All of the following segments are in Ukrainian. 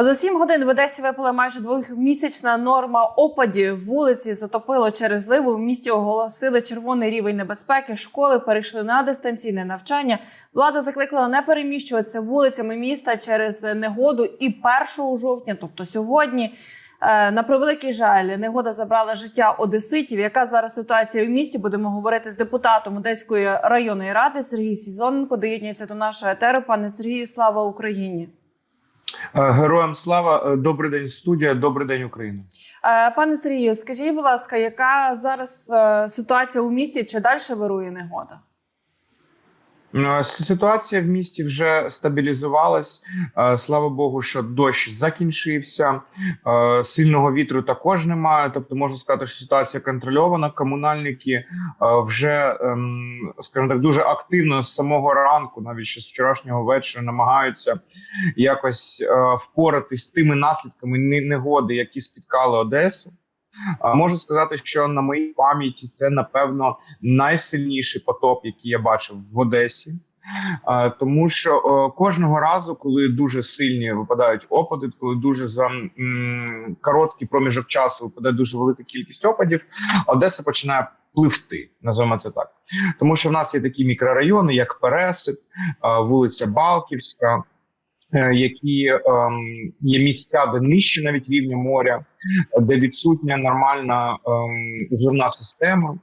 За сім годин в Одесі випала майже двохмісячна норма опадів. Вулиці затопило через зливу. В місті оголосили червоний рівень небезпеки. Школи перейшли на дистанційне навчання. Влада закликала не переміщуватися вулицями міста через негоду. І 1 жовтня, тобто сьогодні, е, на превеликий жаль, негода забрала життя одеситів. Яка зараз ситуація в місті? Будемо говорити з депутатом Одеської районної ради Сергій Сізоненко. Доєднується до нашого етеру. Пане Сергію, слава Україні. Е, Героям слава, Е, добрий день, студія, добрий день, Україна. Е, Пане Сергію, скажіть, будь ласка, яка зараз ситуація у місті? Чи далі вирує негода? Е, Ситуація в місті вже стабілізувалась. Е, Слава Богу, що дощ закінчився. Е, Сильного вітру також немає. Тобто, можу сказати, що ситуація контрольована. Комунальники вже, ем, скажімо так, дуже активно з самого ранку, навіть ще з вчорашнього вечора, намагаються якось впоратись тими наслідками не- негоди, які спіткали Одесу. Можу сказати, що на моїй пам'яті це напевно найсильніший потоп, який я бачив в Одесі. Тому що кожного разу, коли дуже сильні випадають опади, коли дуже за короткий проміжок часу випадає дуже велика кількість опадів, Одеса починає пливти, називаємо це так. Тому що в нас є такі мікрорайони, як Пересип, вулиця Балківська, е, які ем, є місця, де нижче навіть рівня моря, де відсутня нормальна ем, зливна система,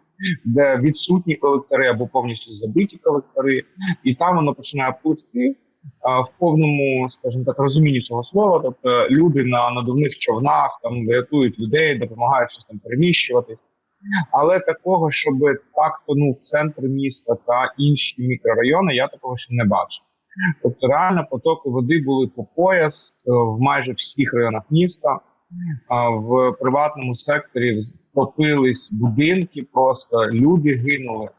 де відсутні колектори або повністю забиті колектори, і там воно починає пливти а, в повному, скажімо так, розумінні цього слова. Тобто люди на надувних човнах там рятують людей, допомагають щось там переміщуватись. Але такого, щоб так тонув центр міста та інші мікрорайони, я такого ще не бачив. Тобто, реально потоки води були по пояс е, в майже всіх районах міста. А в приватному секторі топились будинки, просто люди гинули.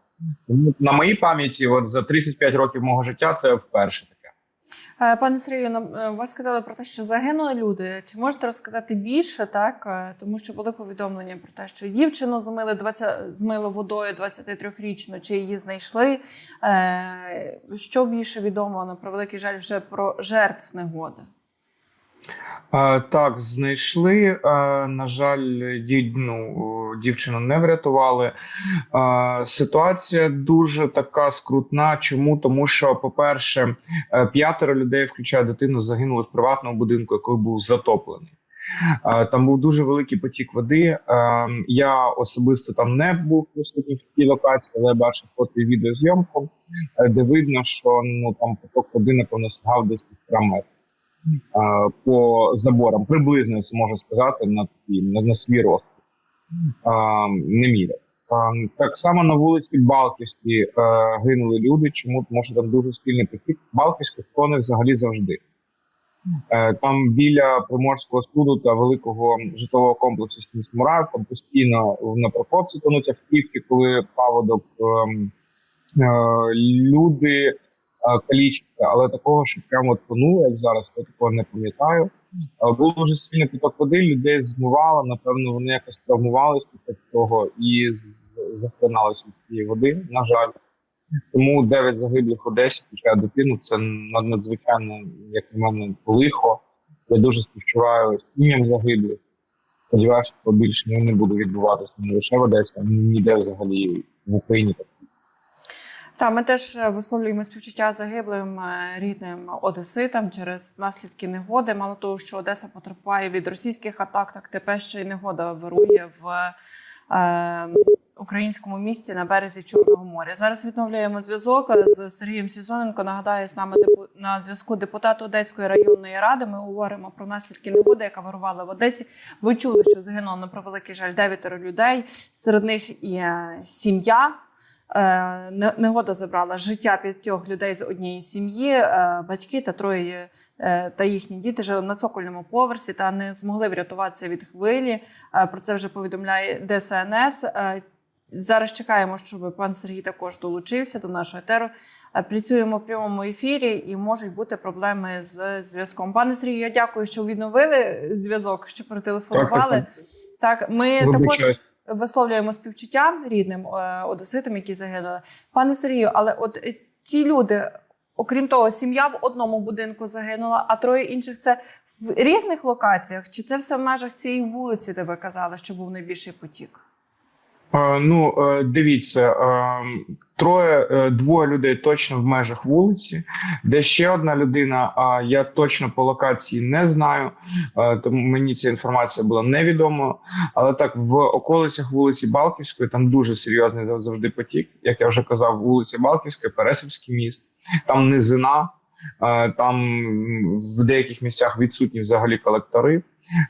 На моїй пам'яті, от за 35 років мого життя, це вперше таке. Е, Пане Сергію, е, ви сказали про те, що загинули люди. Чи можете розказати більше, так? Е, Тому що були повідомлення про те, що дівчину змили 20, змило водою 23-річну, чи її знайшли. Що більше відомо на превеликий жаль вже про жертв негоди? Так, знайшли. На жаль, ну, дівчину не врятували. Ситуація дуже така скрутна. Чому? Тому що, по-перше, е, п'ятеро людей, включає дитину, загинули в приватному будинку, який був затоплений. Там був дуже великий потік води. Я особисто там не був присутній в тій локації, але бачив фото і відеозйомку, де видно, що ну там поток води напевно сягав десь півтора по заборам. Приблизно це можу сказати на на, на свій рост. Не міряв. Так само на вулиці Балківській е, гинули люди. Чому? Тому що там дуже спільний потік. Балківських тоне взагалі завжди. Е, Там біля Приморського суду та великого житлового комплексу Снісмураїв там постійно на парковці тонуть автівки, коли паводок ем, е, люди е, але такого, що прямо тонуло, як зараз, я такого не пам'ятаю. Е, Був дуже сильний поток води, людей змивало, напевно, вони якось травмувалися після того і захлиналися від цієї води, на жаль. Тому 9 загиблих Одесі, включає дитину, це над- надзвичайно, як на мене, лихо. Я дуже співчуваю сім'ям загиблих. Сподіваюся, що більше не буде відбуватися не лише в Одесі, а ніде взагалі в Україні. Та ми теж е, висловлюємо співчуття загиблим е, рідним одеситам через наслідки негоди. Мало того, що Одеса потерпає від російських атак, так тепер ще й негода вирує в е, українському місті на березі Чорного моря. Зараз відновлюємо зв'язок з Сергієм Сізоненко. Нагадаю, з нами на зв'язку депутат Одеської районної ради. Ми говоримо про наслідки негоди, яка вирувала в Одесі. Ви чули, що загинуло на превеликий жаль дев'ятеро людей. Серед них і е, сім'я. Е, не- Негода забрала життя п'ятьох людей з однієї сім'ї. Е, Батьки та троє е, та їхні діти жили на цокольному поверсі та не змогли врятуватися від хвилі. Про це вже повідомляє ДСНС. Зараз чекаємо, щоб пан Сергій також долучився до нашого етеру. Працюємо в прямому ефірі і можуть бути проблеми з зв'язком. Пане Сергію, я дякую, що відновили зв'язок, що перетелефонували. Так, Так, ми також Вибачаюсь. Висловлюємо співчуття рідним е, одеситам, які загинули. Пане Сергію, але от е, ці люди окрім того, сім'я в одному будинку загинула, а троє інших це в різних локаціях? Чи це все в межах цієї вулиці, де ви казали, що був найбільший потік? Е, Ну, е, дивіться, е, троє, двоє людей точно в межах вулиці, де ще одна людина, а я точно по локації не знаю, тому мені ця інформація була невідома. Але так, в околицях вулиці Балківської там дуже серйозний завжди потік. Як я вже казав, вулиця Балківська, Пересипський міст, там низина, там в деяких місцях відсутні взагалі колектори.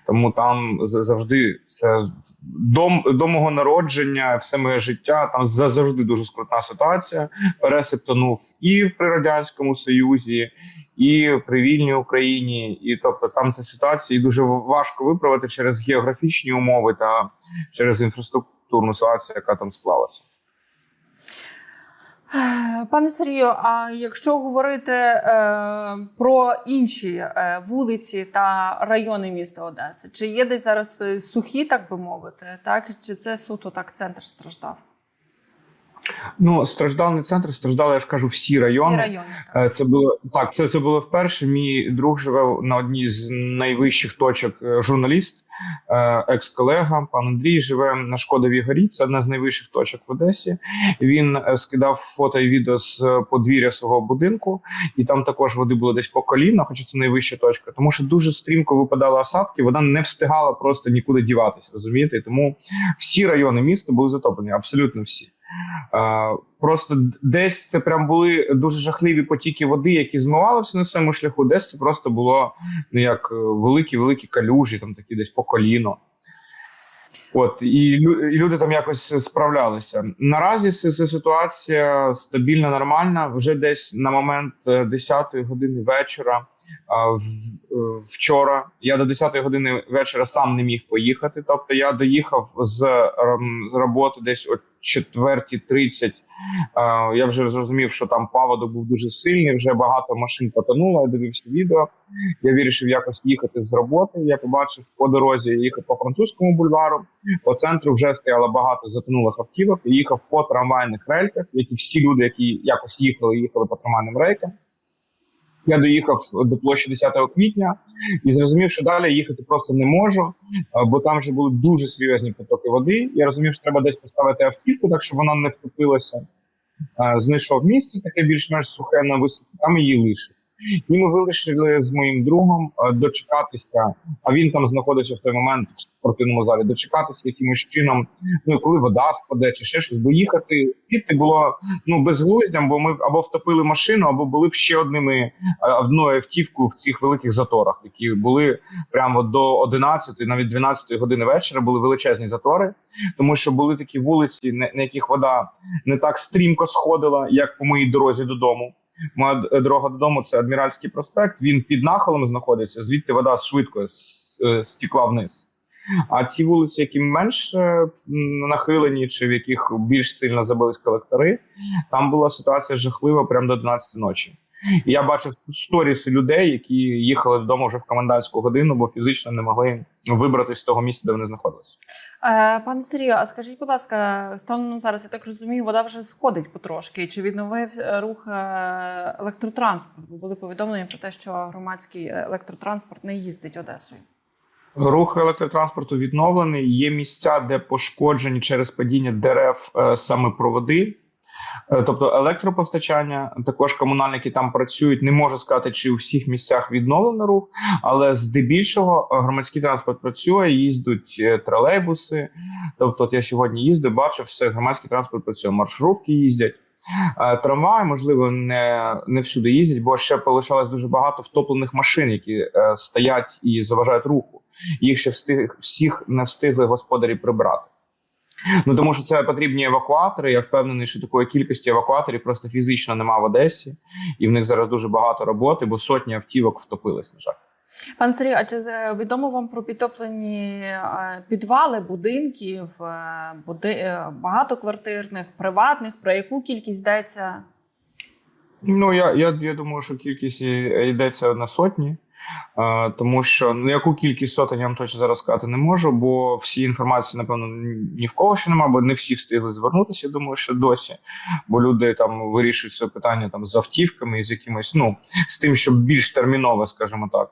Тому там завжди все до, до мого народження, все моє життя. Там за- завжди дуже скрутна ситуація. Пересип тонув і при радянському союзі, і при вільній Україні. І тобто там ця ситуація і дуже важко виправити через географічні умови та через інфраструктурну ситуацію, яка там склалася. Пане Сергію, а якщо говорити е, про інші е, вулиці та райони міста Одеси, чи є десь зараз сухі, так би мовити, так чи це суто так центр страждав? Ну страждав не центр, страждали, я ж кажу, всі райони. Всі райони. Е, Це було так. Це, це було вперше. Мій друг живе на одній з найвищих точок. е, Журналіст, е, екс-колега, пан Андрій живе на Шкодовій горі. Це одна з найвищих точок в Одесі. Він скидав фото і відео з подвір'я свого будинку, і там також води було десь по коліна, хоча це найвища точка. Тому що дуже стрімко випадали осадки. Вона не встигала просто нікуди діватися. Розумієте? І Тому всі райони міста були затоплені, абсолютно всі. Е, Просто десь це прям були дуже жахливі потіки води, які змивалися на своєму шляху. Десь це просто було ну як великі великі калюжі, там такі десь по коліно. От і, і люди там якось справлялися. Наразі си- ситуація стабільна, нормальна. Вже десь на момент 10-ї години вечора. Е, Вчора я до 10-ї години вечора сам не міг поїхати. Тобто я доїхав з ем, роботи десь о 4.30. Е, Я вже зрозумів, що там паводок був дуже сильний. Вже багато машин потонуло. Я дивився відео. Я вирішив якось їхати з роботи. Я побачив по дорозі я їхав по французькому бульвару. По центру вже стояло багато затонулих автівок. Я їхав по трамвайних рейках, які всі люди, які якось їхали, їхали по трамвайним рейкам. Я доїхав до площі 10 квітня і зрозумів, що далі їхати просто не можу, е, бо там вже були дуже серйозні потоки води. Я розумів, що треба десь поставити автівку, так щоб вона не втопилася. Е, Знайшов місце таке більш-менш сухе на висоті, там її лишив. І ми вирішили з моїм другом е, дочекатися, а він там знаходився в той момент в спортивному залі, дочекатися якимось чином, ну коли вода спаде чи ще щось, бо їхати їхати було ну безглуздям, бо ми або втопили машину, або були б ще одними е, одною автівкою в цих великих заторах, які були прямо до 11, навіть 12 години вечора, були величезні затори, тому що були такі вулиці, на яких вода не так стрімко сходила, як по моїй дорозі додому. Моя дорога додому це Адміральський проспект. Він під нахилом знаходиться, звідти вода швидко е, стікла вниз. А ті вулиці, які менш е, нахилені, чи в яких більш сильно забились колектори, там була ситуація жахлива прямо до 12 ночі. І я бачив сторіси людей, які їхали додому вже в комендантську годину, бо фізично не могли вибратися з того місця, де вони знаходилися. Е, Пане Сергію, а скажіть, будь ласка, станом зараз, я так розумію, вода вже сходить потрошки. Чи відновив рух е, електротранспорт? Бо були повідомлення про те, що громадський електротранспорт не їздить Одесою. Рух електротранспорту відновлений. Є місця, де пошкоджені через падіння дерев е, саме проводи. Е, Тобто електропостачання, також комунальники там працюють. Не можу сказати, чи у всіх місцях відновлено рух, але здебільшого е, громадський транспорт працює, їздять е, тролейбуси. Тобто, от я сьогодні їздив, бачив, все громадський транспорт працює, маршрутки їздять. Трамваї, можливо, не, не всюди їздять, бо ще полишалось дуже багато втоплених машин, які е, стоять і заважають руху. Їх ще встиг всіх не встигли господарі прибрати. Ну тому що це потрібні евакуатори. Я впевнений, що такої кількості евакуаторів просто фізично нема в Одесі, і в них зараз дуже багато роботи, бо сотні автівок втопились. На жаль. Пан Сергій, а чи е, відомо вам про підтоплені е, підвали будинків, е, буди... багатоквартирних, приватних? Про яку кількість йдеться? Ну я, я, я думаю, що кількість йдеться на сотні. Тому що ну яку кількість сотень я вам точно зараз сказати не можу, бо всі інформації, напевно, ні в кого ще немає, бо не всі встигли звернутися. Я думаю, що досі. Бо люди там вирішують це питання там з автівками і з якимось, ну з тим, щоб більш термінове, скажімо так.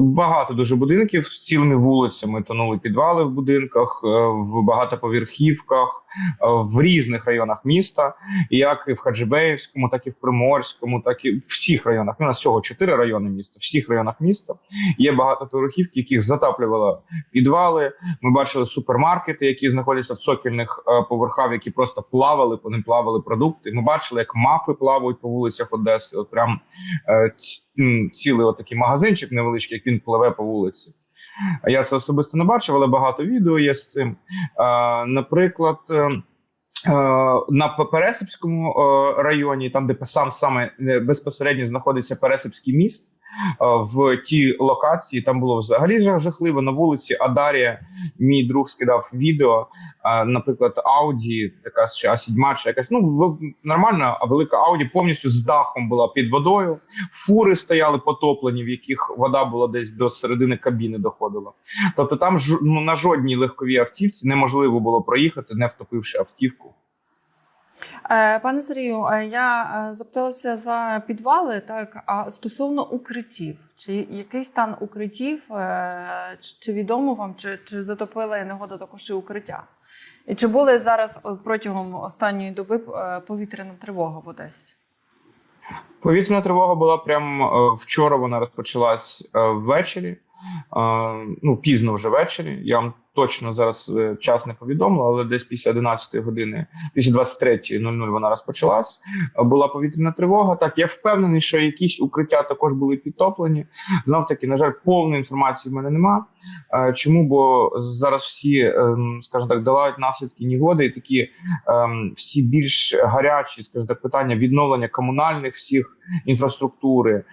Багато дуже будинків з цілими вулицями тонули підвали в будинках, е, в багатоповерхівках, е, в різних районах міста, як і в Хаджибеївському, так і в Приморському, так і в всіх районах. У нас всього чотири райони міста. В всіх районах міста є багатоповерхівки, яких затаплювало підвали. Ми бачили супермаркети, які знаходяться в цокільних е, поверхах, які просто плавали, по ним плавали продукти. Ми бачили, як мафи плавають по вулицях Одеси. От прям цілий отакий магазинчик невеличкий, як він пливе по вулиці. Я це особисто не бачив, але багато відео є з цим. Наприклад, е, е, на Пересипському е, районі, там, де сам саме безпосередньо знаходиться Пересипський міст, в тій локації там було взагалі жахливо. На вулиці Адарія мій друг скидав відео, е, наприклад, Ауді, така ще А7 чи якась, ну нормальна, велика Ауді повністю з дахом була під водою. Фури стояли потоплені, в яких вода була десь до середини кабіни доходила. Тобто там ну, на жодній легковій автівці неможливо було проїхати, не втопивши автівку. Е, Пане Сергію, е, я е, запиталася за підвали, так а стосовно укриттів, чи який стан укриттів, чи- відомо вам, чи, чи затопила негода також і укриття? І чи були зараз протягом останньої доби повітряна тривога в Одесі? Повітряна тривога була прямо вчора. Вона розпочалась ввечері. Ну пізно вже ввечері. Я вам точно зараз е, час не повідомила, але десь після 11 години, після 23.00 вона розпочалась. Е, Була повітряна тривога. Так, я впевнений, що якісь укриття також були підтоплені. Знов таки, на жаль, повної інформації в мене нема. Е, Чому? Бо зараз всі, ем, скажімо так, долають наслідки негоди, і такі ем, всі більш гарячі, скажімо так, питання відновлення комунальних всіх інфраструктури,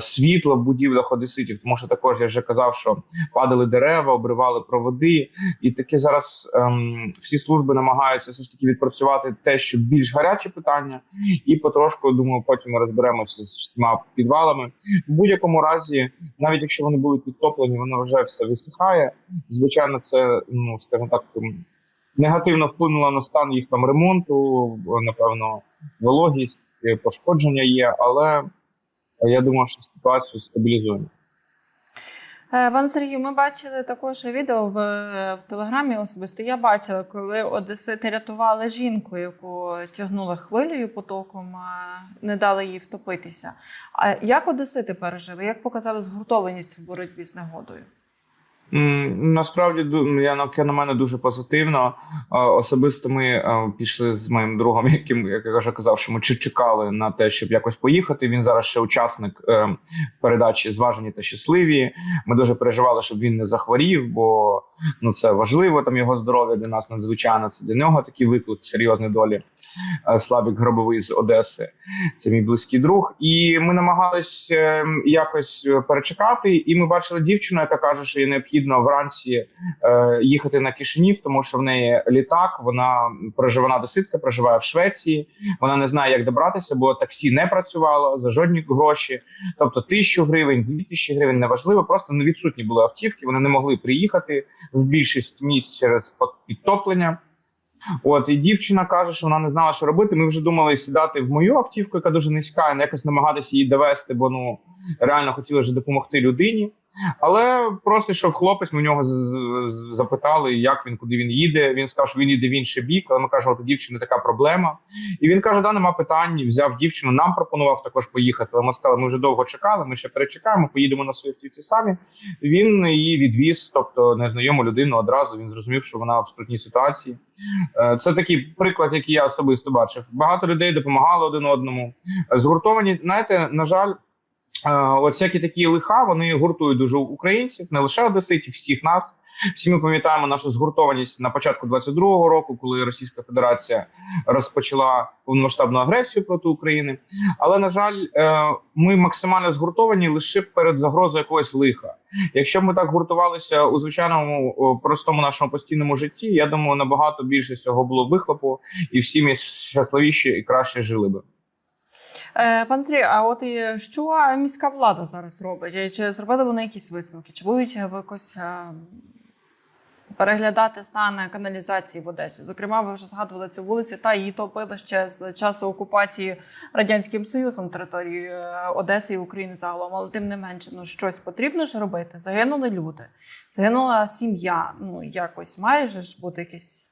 світла в будівлях одеситів, тому що також я вже казав, що падали дерева, обривали проводи, і таке зараз ем, всі служби намагаються все ж таки відпрацювати те, що більш гарячі питання, і потрошку думаю, потім ми розберемося з всіма підвалами. В будь-якому разі, навіть якщо вони були підтоплені, воно вже все висихає. Звичайно, це ну скажімо так. Негативно вплинуло на стан їх там ремонту, напевно, вологість, пошкодження є, але я думаю, що ситуацію стабілізуємо. Е, Пане Сергію, ми бачили також відео в, в телеграмі особисто. Я бачила, коли одесити рятували жінку, яку тягнули хвилею потоком, не дали їй втопитися. А як одесити пережили? Як показали згуртованість в боротьбі з негодою? Насправді я на мене дуже позитивно. Особисто ми пішли з моїм другом, яким як я вже казав, що ми чекали на те, щоб якось поїхати. Він зараз ще учасник е, передачі Зважені та щасливі. Ми дуже переживали, щоб він не захворів, бо ну це важливо. Там його здоров'я для нас надзвичайно. Це для нього такий виклик серйозної долі. Е, Славік Гробовий з Одеси. Це мій близький друг. І ми намагались е, якось е, перечекати. І ми бачили дівчину, яка каже, що їй необхідно вранці е, їхати на Кишинів, тому що в неї літак. Вона проживає вона доситка, проживає в Швеції. Вона не знає, як добратися, бо таксі не працювало за жодні гроші. Тобто тисячу гривень, дві тисячі гривень неважливо. Просто не відсутні були автівки. Вони не могли приїхати в більшість місць через підтоплення. От і дівчина каже, що вона не знала, що робити. Ми вже думали сідати в мою автівку, яка дуже низька, і якось намагатися її довести, бо ну реально хотіли вже допомогти людині. Але просто йшов хлопець, ми у нього запитали, як він, куди він їде. Він сказав, що він їде в інший бік. Але ми кажемо, от у дівчини така проблема. І він каже: да, нема питань. Взяв дівчину, нам пропонував також поїхати. Але ми сказали, ми вже довго чекали. Ми ще перечекаємо, поїдемо на своїй автівці самі. Він її відвіз, тобто незнайому людину одразу. Він зрозумів, що вона в скрутній ситуації. Е, Це такий приклад, який я особисто бачив. Багато людей допомагали один одному. Згуртовані, знаєте, на жаль. От всякі такі лиха вони гуртують дуже українців, не лише одеситів, всіх нас. Всі ми пам'ятаємо нашу згуртованість на початку 22-го року, коли Російська Федерація розпочала повномасштабну агресію проти України. Але на жаль, е, ми максимально згуртовані лише перед загрозою якогось лиха. Якщо ми так гуртувалися у звичайному простому нашому постійному житті, я думаю, набагато більше цього було вихлопу, і всі ми щасливіші і краще жили би. Е, Пан Сергій, а от і що міська влада зараз робить? Чи зробили вони якісь висновки? Чи будуть е, якось е, переглядати стан каналізації в Одесі? Зокрема, ви вже згадували цю вулицю, та її топили ще з часу окупації Радянським Союзом території Одеси і України загалом. Але тим не менше, ну щось потрібно ж робити. Загинули люди, загинула сім'я. Ну якось має ж бути якийсь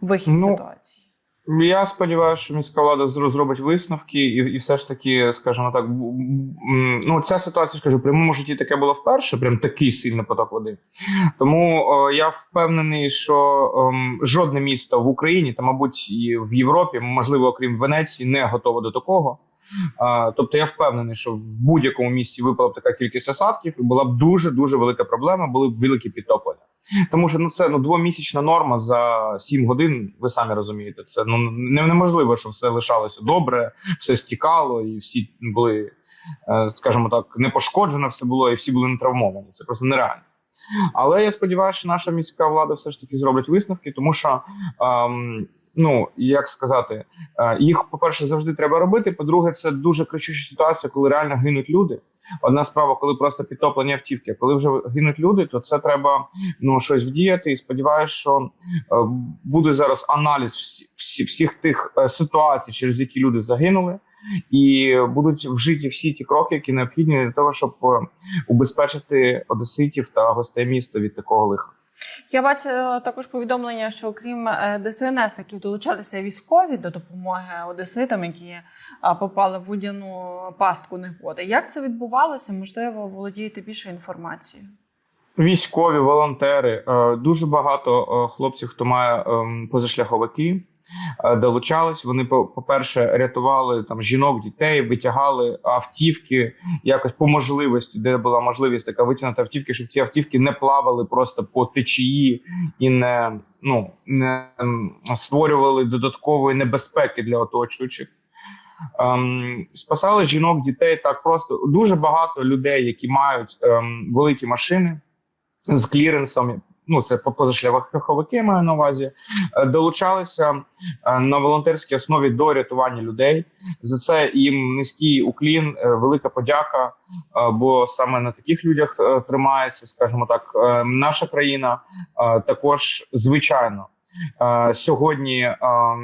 вихід Ну, ситуації. Я сподіваюся, що міська влада зро- зробить висновки, і, і все ж таки, скажімо так, ну ця ситуація скажу, в прямому житті таке було вперше, прям такий сильний поток води. Тому о, я впевнений, що о, жодне місто в Україні та, мабуть, і в Європі, можливо, окрім Венеції, не готове до такого. Тобто я впевнений, що в будь-якому місці випала б така кількість осадків, і була б дуже дуже велика проблема, були б великі підтоплення. Тому що ну це ну двомісячна норма за 7 годин. Ви самі розумієте, це ну неможливо, що все лишалося добре, все стікало, і всі були, е, скажімо так, не пошкоджено все було, і всі були не травмовані. Це просто нереально. Але я сподіваюся, що наша міська влада все ж таки зробить висновки, тому що ем, ну як сказати, е, їх, по-перше, завжди треба робити. По-друге, це дуже кричуща ситуація, коли реально гинуть люди. Одна справа, коли просто підтоплені автівки. А Коли вже гинуть люди, то це треба ну щось вдіяти. І сподіваюся, що е, буде зараз аналіз всі, всі, всіх тих е, ситуацій, через які люди загинули, і будуть вжиті всі ті кроки, які необхідні для того, щоб убезпечити одеситів та гостей міста від такого лиха. Я бачила також повідомлення, що окрім е, ДСНСників долучалися військові до допомоги одеситам, які попали в водяну пастку негоди. Як це відбувалося? Можливо, володієте більше інформацією. Військові, волонтери, е, дуже багато е, хлопців, хто має ем, позашляховики, е, долучались. Вони по- по-перше, рятували там жінок, дітей, витягали автівки якось по можливості, де була можливість така витягнути автівки, щоб ці автівки не плавали просто по течії і не ну не створювали додаткової небезпеки для оточуючих. Ем, спасали жінок, дітей так просто дуже багато людей, які мають ем, великі машини з кліренсом. Ну, це позашляховики маю на увазі, е, долучалися е, на волонтерській основі до рятування людей. За це їм низький уклін, е, велика подяка. Бо саме на таких людях тримається, скажімо так, наша країна. Також звичайно. Е, Сьогодні е,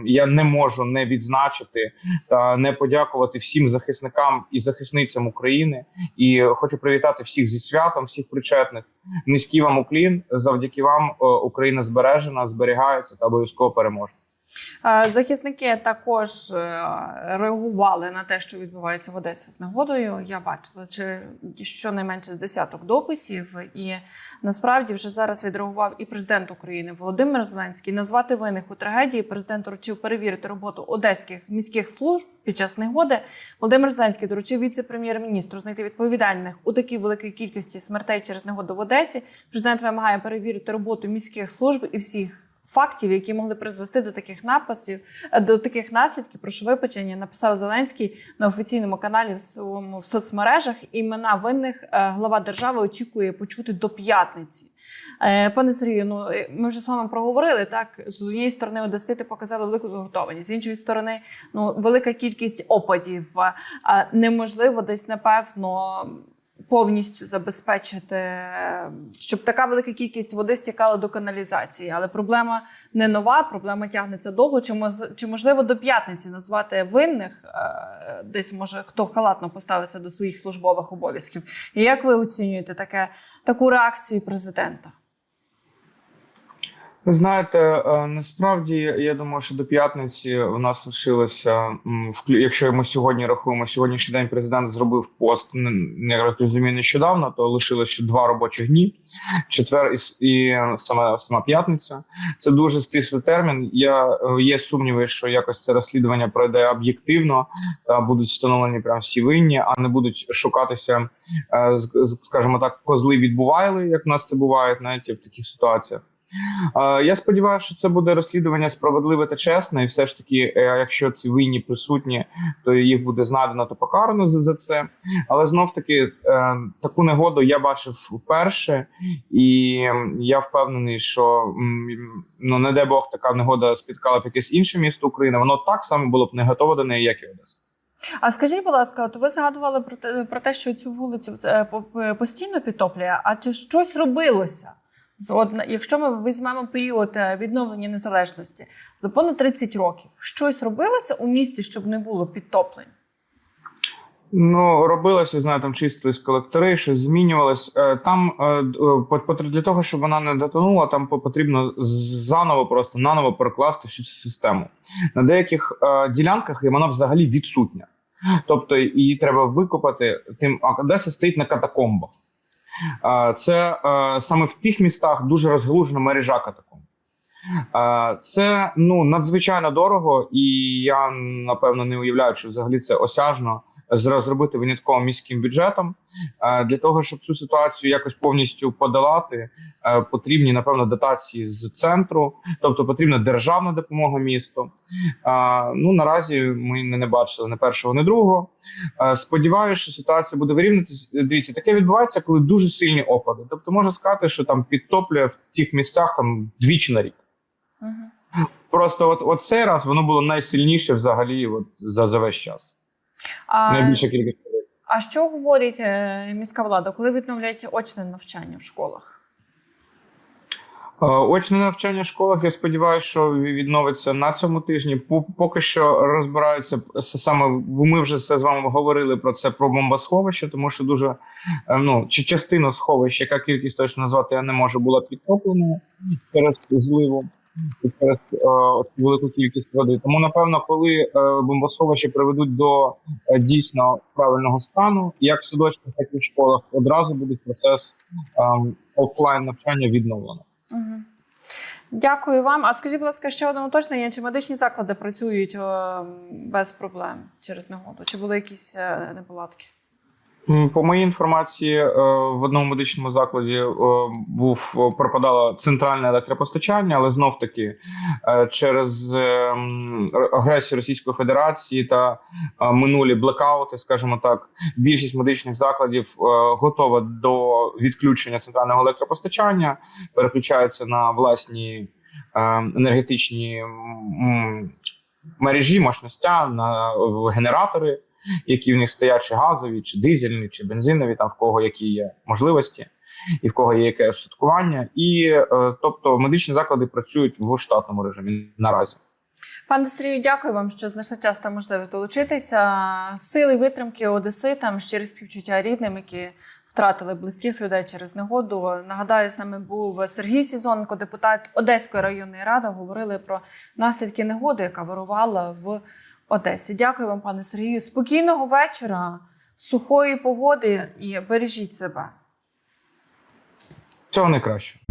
я не можу не відзначити та не подякувати всім захисникам і захисницям України. І хочу привітати всіх зі святом, всіх причетних. Низький вам уклін. Завдяки вам е, Україна збережена, зберігається та обов'язково переможе. Е, Захисники також е, реагували на те, що відбувається в Одесі з негодою. Я бачила чи щонайменше з десяток дописів, і насправді вже зараз відреагував і президент України Володимир Зеленський. Назвати винних у трагедії президент доручив перевірити роботу одеських міських служб під час негоди. Володимир Зеленський доручив віце-прем'єр-міністру знайти відповідальних у такій великій кількості смертей через негоду в Одесі. Президент вимагає перевірити роботу міських служб і всіх. Фактів, які могли призвести до таких напасів, е, до таких наслідків, прошу вибачення, написав Зеленський на офіційному каналі в своєму в соцмережах. Імена винних е, глава держави очікує почути до п'ятниці. Е, Пане Сергію, ну ми вже з вами проговорили так. З однієї сторони, Одесити показали велику згуртованість, з іншої сторони, ну велика кількість опадів. Неможливо десь напевно. Повністю забезпечити, щоб така велика кількість води стікала до каналізації. Але проблема не нова, проблема тягнеться довго. Чи, чи можливо до п'ятниці назвати винних е, десь може хто халатно поставився до своїх службових обов'язків? І як ви оцінюєте таке таку реакцію президента? Ви знаєте, е, насправді я думаю, що до п'ятниці у нас лишилося, якщо ми сьогодні рахуємо, сьогоднішній день президент зробив пост, н- я розумію, нещодавно, то лишилося два робочих дні, четвер і, і сама, сама п'ятниця. Це дуже стислий термін. Я е, є сумніви, що якось це розслідування пройде об'єктивно, та будуть встановлені прям всі винні, а не будуть шукатися, е, скажімо так, козли відбувайли, як в нас це буває, знаєте, в таких ситуаціях. Я сподіваюся, що це буде розслідування справедливе та чесне, і все ж таки, е, якщо ці винні присутні, то їх буде знайдено та покарано за, це. Але знов таки е, таку негоду я бачив вперше, і я впевнений, що ну не дай Бог така негода спіткала б якесь інше місто України. Воно так само було б не готове до неї, як і Одеса. А скажіть, будь ласка, от ви згадували про те, про те, що цю вулицю е, по- по- постійно підтоплює, а чи щось робилося? Якщо ми візьмемо період е, відновлення незалежності за понад 30 років, щось робилося у місті, щоб не було підтоплень? Ну, робилося, знаю, там чистились колектори, щось змінювалось. Е, Там е, для того, щоб вона не дотонула, там потрібно заново просто наново перекласти всю цю систему. На деяких ділянках вона взагалі відсутня. Тобто її треба викопати. Тим а Одеса стоїть на катакомбах. Це саме в тих містах дуже розгалужена мережа катакомб. Це ну надзвичайно дорого, і я напевно не уявляю, що взагалі це осяжно зробити винятково міським бюджетом. Е, Для того, щоб цю ситуацію якось повністю подолати, е, потрібні напевно дотації з центру, тобто потрібна державна допомога місту. Е, Ну наразі ми не, не бачили ні першого, ні другого. Сподіваюся, що ситуація буде вирівнятися. Дивіться, таке відбувається, коли дуже сильні опади. Тобто, можна сказати, що там підтоплює в тих місцях там двічі на рік. Угу. Просто от, от цей раз воно було найсильніше взагалі от, за, за весь час. А, Найбільша кількість. а що говорить е, міська влада, коли відновлять очне навчання в школах? Е, Очне навчання в школах, я сподіваюся, що відновиться на цьому тижні. Поки що розбираються саме ми вже це з вами говорили про це про бомбосховище, тому що дуже е, ну чи частину сховища, яка кількість точно назвати я не можу, була підтоплена через зливу і через велику кількість води. Тому напевно, коли е, бомбосховище приведуть до е, дійсно правильного стану, як в садочках, так і в школах, одразу буде процес е, офлайн навчання відновлено. Угу. Дякую вам. А скажіть, будь ласка, ще одне уточнення: чи медичні заклади працюють без проблем через негоду? Чи були якісь е, неполадки? По моїй інформації, е, в одному медичному закладі е, був е, пропадало центральне електропостачання, але знов таки через агресію Російської Федерації та минулі блекаути, скажімо так, більшість медичних закладів готова до відключення центрального електропостачання, переключаються на власні енергетичні мережі, мощностя на генератори які в них стоять, чи газові, чи дизельні, чи бензинові, там в кого які є можливості, і в кого є яке устаткування. І е, тобто медичні заклади працюють в штатному режимі наразі. Пане Сергію, дякую вам, що знайшли час та можливість долучитися. Сили витримки Одеситам, щирі співчуття рідним, які втратили близьких людей через негоду. Нагадаю, з нами був Сергій Сізоненко, депутат Одеської районної ради. Говорили про наслідки негоди, яка вирувала в Одесі. Дякую вам, пане Сергію. Спокійного вечора, сухої погоди і бережіть себе. Всього найкращого.